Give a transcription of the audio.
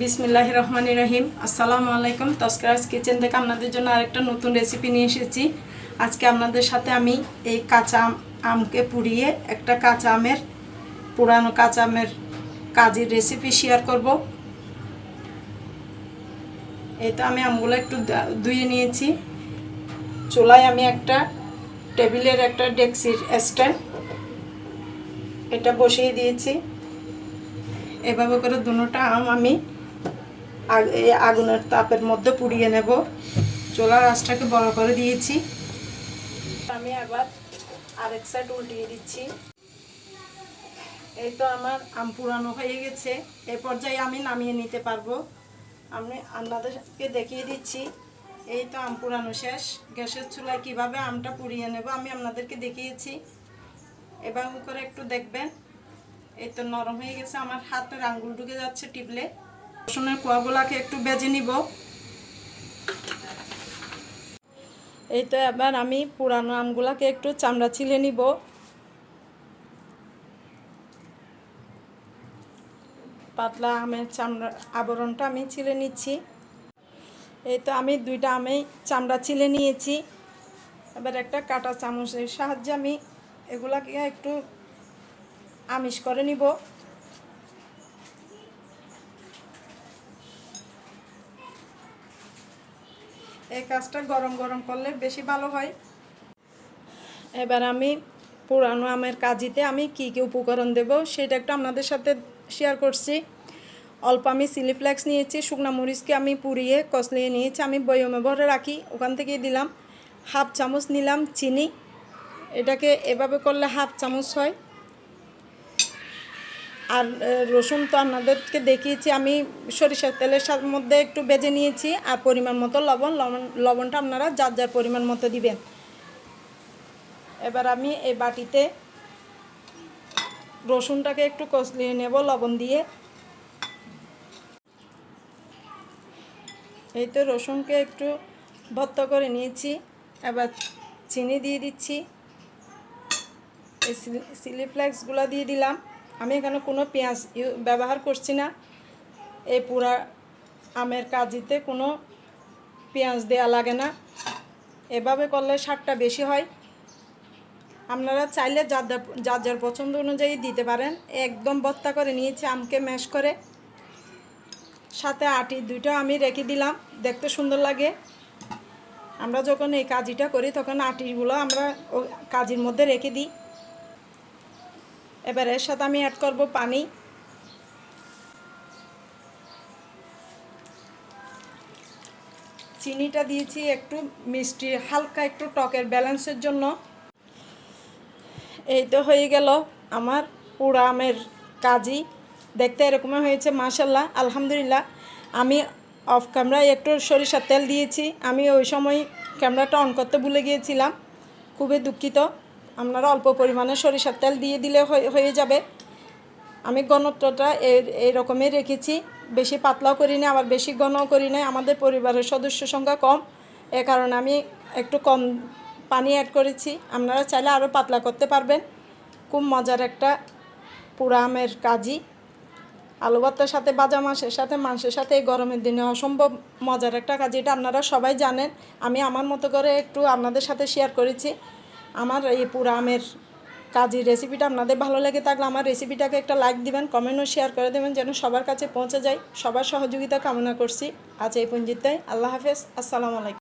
বিসমিল্লাহ রহমান রহিম। আসসালামু আলাইকুম, তস্করাজ কিচেন থেকে আপনাদের জন্য আরেকটা নতুন রেসিপি নিয়ে এসেছি। আজকে আপনাদের সাথে আমি এই কাঁচা আম আমকে পুড়িয়ে একটা কাঁচা আমের, পুরানো কাঁচা আমের কাজের রেসিপি শেয়ার করব। এই তো আমি আমগুলো একটু ধুয়ে নিয়েছি। চুলায় আমি একটা টেবিলের একটা ডেক্সির স্ট্যান্ড, এটা বসিয়ে দিয়েছি। এভাবে করে দুটোটা আম আমি আগুনের তাপের মধ্যে পুড়িয়ে নেব। চোলার আঁচটাকে বড় করে দিয়েছি। আমি আবার আরেক সাইড উল্টিয়ে দিচ্ছি। এই তো আমার আম পুরানো হয়ে গেছে। এই পর্যায়ে আমি নামিয়ে নিতে পারব। আমি আপনাদেরকে দেখিয়ে দিচ্ছি। এই তো আম পুরানো শেষ। গ্যাসের চুলায় কীভাবে আমটা পুড়িয়ে নেব আমি আপনাদেরকে দেখিয়েছি। এবার করে একটু দেখবেন। এই তো নরম হয়ে গেছে। আমার হাতের আঙ্গুল ঢুকে যাচ্ছে টিপলে। রসুনের কোয়াগুলাকে একটু বেজে নিব। এই তো এবার আমি পুরানো আমগুলাকে একটু চামড়া ছিলে নিব। পাতলা আমের চামড়া আবরণটা আমি ছিলে নিচ্ছি। এই তো আমি দুইটা আমি চামড়া ছিলে নিয়েছি। এবার একটা কাটা চামচের সাহায্যে আমি এগুলাকে একটু আমিষ করে নিব। এই কাজটা গরম গরম করলে বেশি ভালো হয়। এবার আমি পুরানো আমের কাজিতে আমি কি কি উপকরণ দেব সেটা একটু আপনাদের সাথে শেয়ার করছি। অল্প আমি চিলি ফ্লেক্স নিয়েছি, শুকনা মরিচকে আমি পুড়িয়ে কষলিয়ে নিয়েছি, আমি বয়মে ভরে রাখি, ওখান থেকেই দিলাম। হাফ চামচ নিলাম চিনি। এটাকে এভাবে করলে হাফ চামচ হয়। আর রসুন তো আপনাদেরকে দেখিয়েছি, আমি সরিষার তেলের মধ্যে একটু বেজে নিয়েছি, আর পরিমাণ মতো লবণ লবণ, লবণটা আপনারা যার যার পরিমাণ মতো দিবেন। এবার আমি এই বাটিতে রসুনটাকে একটু কষলিয়ে নেব লবণ দিয়ে। এই তো রসুনকে একটু ভর্ত করে নিয়েছি, এবার চিনি দিয়ে দিচ্ছি। এই ফ্লেক্সগুলো দিয়ে দিলাম। আমি এখানে কোনো পেঁয়াজ ব্যবহার করছি না। এই পুরা আমের কাজিতে কোনো পেঁয়াজ দেওয়া লাগে না। এভাবে করলে স্বাদটা বেশি হয়। আপনারা চাইলে যার যার যার পছন্দ অনুযায়ী দিতে পারেন। একদম বত্তা করে নিয়েছি, আমকে ম্যাশ করে। সাথে আটি দুইটা আমি রেখে দিলাম, দেখতে সুন্দর লাগে। আমরা যখন এই কাজিটা করি, তখন আটিগুলো আমরা কাজির মধ্যে রেখে দিই। এবার এর সাথে আমি অ্যাড করব পানি। চিনিটা দিয়েছি একটু মিষ্টি, হালকা একটু টকের ব্যালেন্সের জন্য। এই তো হয়ে গেল আমার পুরা আমের কাজই। দেখতে এরকমই হয়েছে মাশাল্লাহ আলহামদুলিল্লাহ। আমি অফ ক্যামেরায় একটু সরিষার তেল দিয়েছি। আমি ওই সময় ক্যামেরাটা অন করতে ভুলে গিয়েছিলাম। খুবই দুঃখিত। আপনারা অল্প পরিমাণে সরিষার তেল দিয়ে দিলে হয়ে- যাবে। আমি ঘনত্বটা এর এই রেখেছি। বেশি পাতলাও করি না আবার বেশি ঘনও করি না আমাদের পরিবারের সদস্য সংখ্যা কম। এ কারণে আমি একটু কম পানি অ্যাড করেছি। আপনারা চাইলে আরও পাতলা করতে পারবেন। খুব মজার একটা পুরা আমের কাজি আলু ভর্তার সাথে বাজা মাছের সাথে, মাংসের সাথে এই গরমের দিনে অসম্ভব মজার একটা কাজ। এটা আপনারা সবাই জানেন। আমি আমার মতো করে একটু আপনাদের সাথে শেয়ার করেছি। আমার এই পুরা আমের রেসিপিটা আপনাদের ভালো লেগে থাকলে আমার রেসিপিটাকে একটা লাইক দিবেন কমেন্টও শেয়ার করে দেবেন যেন সবার কাছে পৌঁছে যায়। সবার সহযোগিতা কামনা করছি। আজ এই পঞ্জিতায় আল্লাহ হাফেজ। আসসালামু আলাইকুম।